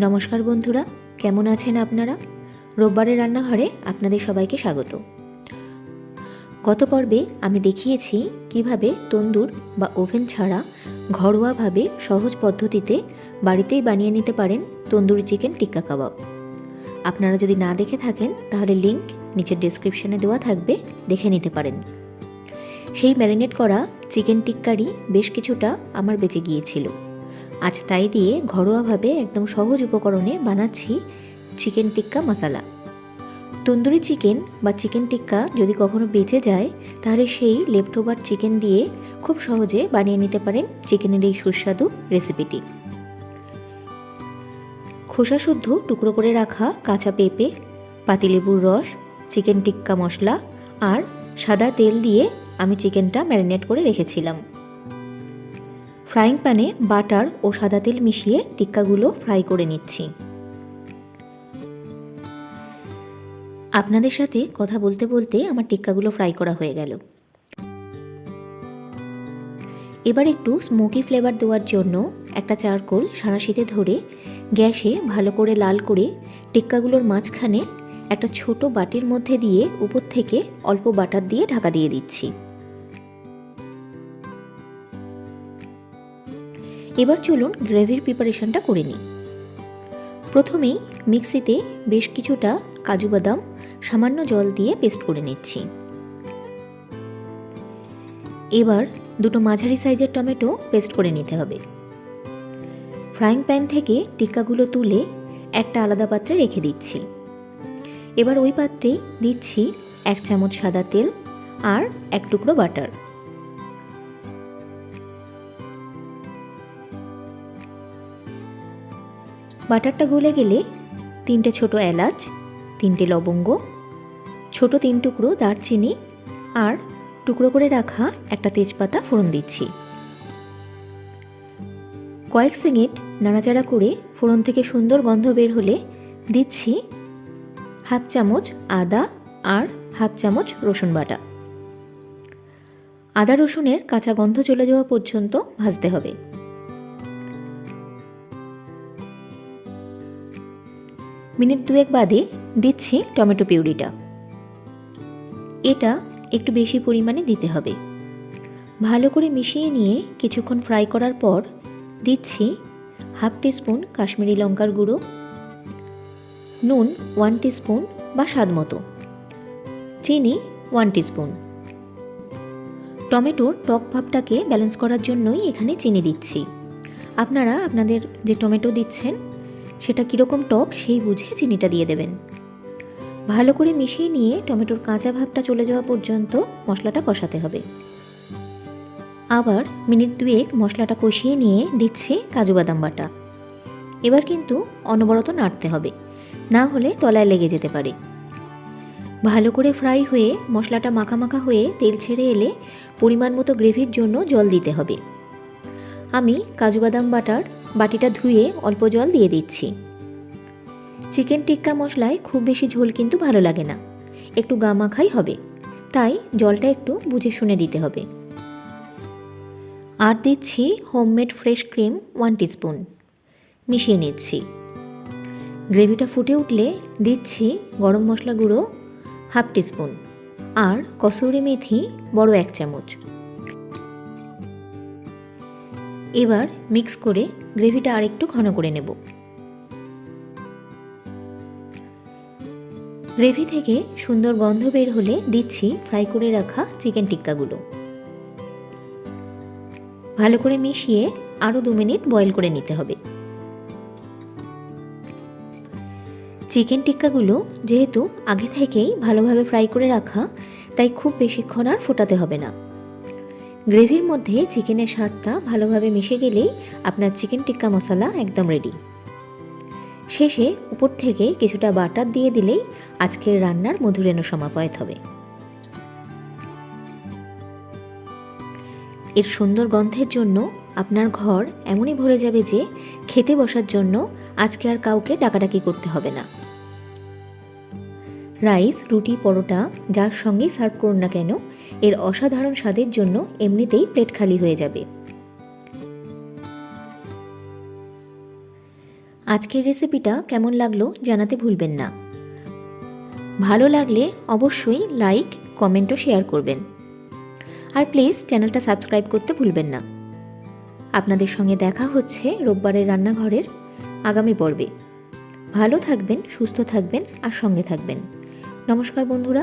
নমস্কার বন্ধুরা, কেমন আছেন আপনারা? রোববারের রান্নাঘরে আপনাদের সবাইকে স্বাগত। গত পর্বে আমি দেখিয়েছি কীভাবে তন্দুর বা ওভেন ছাড়া ঘরোয়াভাবে সহজ পদ্ধতিতে বাড়িতেই বানিয়ে নিতে পারেন তন্দুরি চিকেন টিক্কা কাবাব। আপনারা যদি না দেখে থাকেন, তাহলে লিংক নিচের ডেসক্রিপশনে দেওয়া থাকবে, দেখে নিতে পারেন। সেই ম্যারিনেট করা চিকেন টিক্কারই বেশ কিছুটা আমার বেঁচে গিয়েছিল। আজ তাই দিয়ে ঘরোয়াভাবে একদম সহজ উপকরণে বানাচ্ছি চিকেন টিক্কা মশালা। তন্দুরি চিকেন বা চিকেন টিক্কা যদি কখনো বেঁচে যায়, তাহলে সেই লেফটোভার চিকেন দিয়ে খুব সহজে বানিয়ে নিতে পারেন চিকেনের এই সুস্বাদু রেসিপিটি খোসা শুদ্ধ টুকরো করে রাখা কাঁচা পেঁপে, পাতিলেবুর রস, চিকেন টিক্কা মশলা আর সাদা তেল দিয়ে আমি চিকেনটা ম্যারিনেট করে রেখেছিলাম। ফ্রাইং প্যানে বাটার ও সাদা তেল মিশিয়ে টিক্কাগুলো ফ্রাই করে নিচ্ছি। আপনাদের সাথে কথা বলতে বলতে আমার টিক্কাগুলো ফ্রাই করা হয়ে গেল। এবার একটু স্মোকি ফ্লেভার দেওয়ার জন্য একটা চারকোল সারাশিতে ধরে গ্যাসে ভালো করে লাল করে টিক্কাগুলোর মাঝখানে একটা ছোট বাটির মধ্যে দিয়ে উপর থেকে অল্প বাটার দিয়ে ঢাকা দিয়ে দিচ্ছি। এবার চলুন গ্রেভির প্রিপারেশনটা করে নিই। প্রথমেই মিক্সিতে বেশ কিছুটা কাজু বাদাম, সামান্য জল দিয়ে পেস্ট করে নিচ্ছি। এবার দুটো মাঝারি সাইজের টমেটো পেস্ট করে নিতে হবে। ফ্রাইং প্যান থেকে টিক্কাগুলো তুলে একটা আলাদা পাত্রে রেখে দিচ্ছি। এবার ওই পাত্রেই দিচ্ছি এক চামচ সাদা তেল আর এক টুকরো বাটার বাটারটা গলে গেলে তিনটে ছোট এলাচ, তিনটে লবঙ্গ, ছোট তিন টুকরো দারচিনি আর টুকরো করে রাখা একটা তেজপাতা ফোড়ন দিচ্ছি। কয়েক সেকেন্ড নাড়াচাড়া করে ফোড়ন থেকে সুন্দর গন্ধ বের হলে দিচ্ছি হাফ চামচ আদা আর হাফ চামচ রসুন বাটা। আদা রসুনের কাঁচা গন্ধ চলে যাওয়া পর্যন্ত ভাজতে হবে। মিনিট দুয়েক বাদে দিচ্ছি টমেটো পিউরিটা। এটা একটু বেশি পরিমাণে দিতে হবে। ভালো করে মিশিয়ে নিয়ে কিছুক্ষণ ফ্রাই করার পর দিচ্ছি হাফ টিস্পুন কাশ্মীরি লঙ্কার গুঁড়ো, নুন ওয়ান টিস্পুন বা স্বাদ মতো, চিনি ওয়ান টিস্পুন। টমেটোর টক ভাবটাকে ব্যালেন্স করার জন্যই এখানে চিনি দিচ্ছি। আপনারা আপনাদের যে টমেটো দিচ্ছেন সেটা কীরকম টক সেই বুঝে চিনিটা দিয়ে দেবেন। ভালো করে মিশিয়ে নিয়ে টমেটোর কাঁচা ভাবটা চলে যাওয়া পর্যন্ত মশলাটা কষাতে হবে। আবার মিনিট দুয়েক মশলাটা কষিয়ে নিয়ে দিচ্ছে কাজু বাদাম বাটা। এবার কিন্তু অনবরত নাড়তে হবে, না হলে তলায় লেগে যেতে পারে। ভালো করে ফ্রাই হয়ে মশলাটা মাখা মাখা হয়ে তেল ছেড়ে এলে পরিমাণ মতো গ্রেভির জন্য জল দিতে হবে। আমি কাজু বাদাম বাটার বাটিটা ধুয়ে অল্প জল দিয়ে দিচ্ছি। চিকেন টিক্কা মশলায় খুব বেশি ঝোল কিন্তু ভালো লাগে না। একটু গা মাখাই হবে। তাই জলটা একটু বুঝে শুনে দিতে হবে। আর দিচ্ছি homemade fresh cream one teaspoon. মিশিয়ে নিচ্ছি। গ্রেভিটা ফুটে উঠলে দিচ্ছি গরম মশলা গুঁড়ো হাফ টিস্পুন। আর কসুরি মেথি বড় এক চামচ। এবার মিক্স করে গ্রেভিটা আরেকটু ঘন করে নেব। গ্রেভি থেকে সুন্দর গন্ধ বের হলে দিচ্ছি ফ্রাই করে রাখা চিকেন টিক্কাগুলো। ভালো করে মিশিয়ে আরও দু মিনিট বয়েল করে নিতে হবে। চিকেন টিক্কাগুলো যেহেতু আগে থেকেই ভালোভাবে ফ্রাই করে রাখা, তাই খুব বেশিক্ষণ আর ফোটাতে হবে না। গ্রেভির মধ্যে চিকেনের স্বাদটা ভালোভাবে মিশে গেলেই আপনার চিকেন টিক্কা মশলা একদম রেডি শেষে উপর থেকে কিছুটা বাটার দিয়ে দিলেই আজকের রান্নার মধুরেণ সমাপয়ত হবে। এর সুন্দর গন্ধের জন্য আপনার ঘর এমনই ভরে যাবে যে খেতে বসার জন্য আজকে আর কাউকে ডাকাডাকি করতে হবে না। রাইস, রুটি, পরোটা যার সঙ্গেই সার্ভ করুন না কেন, এর অসাধারণ স্বাদের জন্য এমনিতেই প্লেট খালি হয়ে যাবে। আজকের রেসিপিটা কেমন লাগল জানাতে ভুলবেন না। ভালো লাগলে অবশ্যই লাইক, কমেন্টও শেয়ার করবেন। আর প্লিজ চ্যানেলটা সাবস্ক্রাইব করতে ভুলবেন না। আপনাদের সঙ্গে দেখা হচ্ছে রোববারের রান্নাঘরের আগামী পর্বে। ভালো থাকবেন, সুস্থ থাকবেন আর সঙ্গে থাকবেন। নমস্কার বন্ধুরা